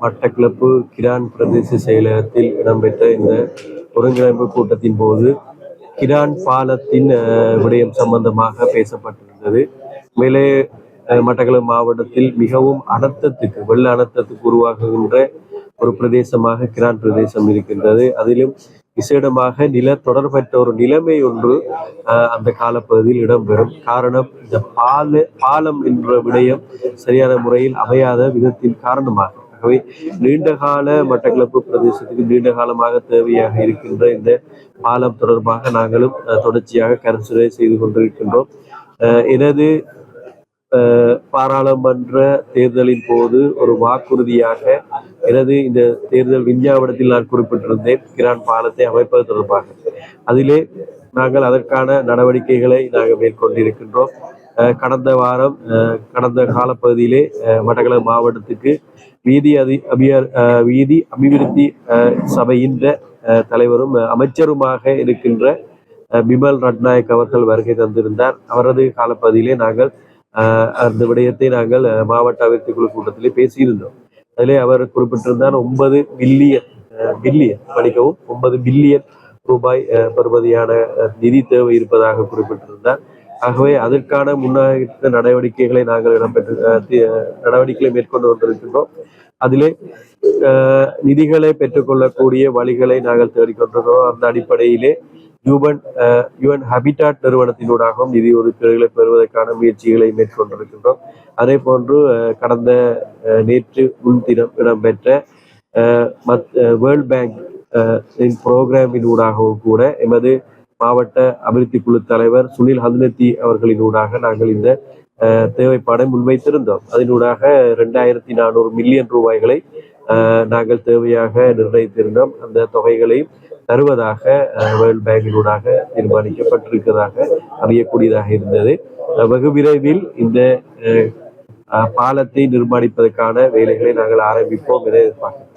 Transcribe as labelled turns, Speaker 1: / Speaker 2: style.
Speaker 1: மட்டக்கிளப்பு கிரான் பிரதேச செயலகத்தில் இடம்பெற்ற இந்த ஒருங்கிணைப்பு கூட்டத்தின் போது கிரான் பாலத்தின் விடயம் சம்பந்தமாக பேசப்பட்டிருந்தது. மேலே மட்டக்களப்பு மாவட்டத்தில் மிகவும் அனர்த்தத்துக்கு வெள்ள அனர்த்தத்துக்கு உருவாகுகின்ற ஒரு பிரதேசமாக கிரான் பிரதேசம் இருக்கின்றது. அதிலும் விசேடமாக நில தொடர்பற்ற ஒரு நிலைமை ஒன்று அந்த காலப்பகுதியில் இடம்பெறும். காரணம் இந்த பால பாலம் என்ற விடயம் சரியான முறையில் அமையாத விதத்தின் காரணமாக. ஆகவே நீண்ட கால மட்டக்களப்பு பிரதேசத்துக்கு நீண்ட காலமாக தேவையாக இருக்கின்ற இந்த பாலம் தொடர்பாக நாங்களும் தொடர்ச்சியாக கருத்துரை செய்து கொண்டிருக்கின்றோம். எனது பாராளுமன்ற தேர்தலின் போது ஒரு வாக்குறுதியாக எனது இந்த தேர்தல் விஞ்ஞாபனத்தில் நான் குறிப்பிட்டிருந்தேன் கிரான் பாலத்தை அமைப்பது தொடர்பாக. அதிலே நாங்கள் அதற்கான நடவடிக்கைகளை நாங்கள் மேற்கொண்டிருக்கின்றோம். அஹ், கடந்த வாரம் கடந்த காலப்பகுதியிலே அஹ், மட்டக்களப்பு மாவட்டத்துக்கு வீதி அதி அபியார் அஹ், வீதி அபிவிருத்தி அஹ், அஹ், தலைவரும் அஹ், அமைச்சருமாக இருக்கின்ற அஹ், பிமல் ரட்நாயக் அவர்கள் வருகை தந்திருந்தார். அவரது காலப்பகுதியிலே நாங்கள் அந்த விடயத்தை நாங்கள் அஹ், மாவட்ட அபிவிருத்தி குழு கூட்டத்திலே பேசியிருந்தோம். அதிலே அவர் குறிப்பிட்டிருந்தார் ஒன்பது மில்லியன் பில்லியன் படிக்கவும் ஒன்பது பில்லியன் ரூபாய் அஹ், பெறுமதியான நிதி தேவை இருப்பதாக குறிப்பிட்டிருந்தார். ஆகவே அதற்கான முன்னாக நடவடிக்கைகளை நாங்கள் இடம்பெற்று நடவடிக்கைகளை மேற்கொண்டு வந்திருக்கின்றோம். அதிலே நிதிகளை பெற்றுக்கொள்ளக்கூடிய வழிகளை நாங்கள் தேடிக்கொண்டிருக்கிறோம். அந்த அடிப்படையிலே யூபன் யுவன் ஹபிட்டாட் நிறுவனத்தினூடாகவும் நிதி ஒதுக்கீடுகளை பெறுவதற்கான முயற்சிகளை மேற்கொண்டிருக்கின்றோம். அதே போன்று கடந்த நேற்று முன்தினம் இடம்பெற்ற மத் வேர்ல்ட் பேங்க் புரோகிராமின் ஊடாகவும் கூட எமது மாவட்ட அபிவிருத்தி குழு தலைவர் சுனில் ஹதுனத்தி அவர்களின் ஊடாக நாங்கள் இந்த தேவைப்பாடை முன்வைத்திருந்தோம். அதனூடாக ரெண்டாயிரத்தி நானூறு மில்லியன் ரூபாய்களை நாங்கள் தேவையாக நிர்ணயித்திருந்தோம். அந்த தொகைகளையும் தருவதாக அஹ், வேர்ல்ட் பேங்கினூடாக தீர்மானிக்கப்பட்டிருக்கிறதாக அறியக்கூடியதாக இருந்தது. வெகு விரைவில் இந்த அஹ், பாலத்தை நிர்மாணிப்பதற்கான வேலைகளை நாங்கள் ஆரம்பிப்போம் என எதிர்பார்க்கிறோம்.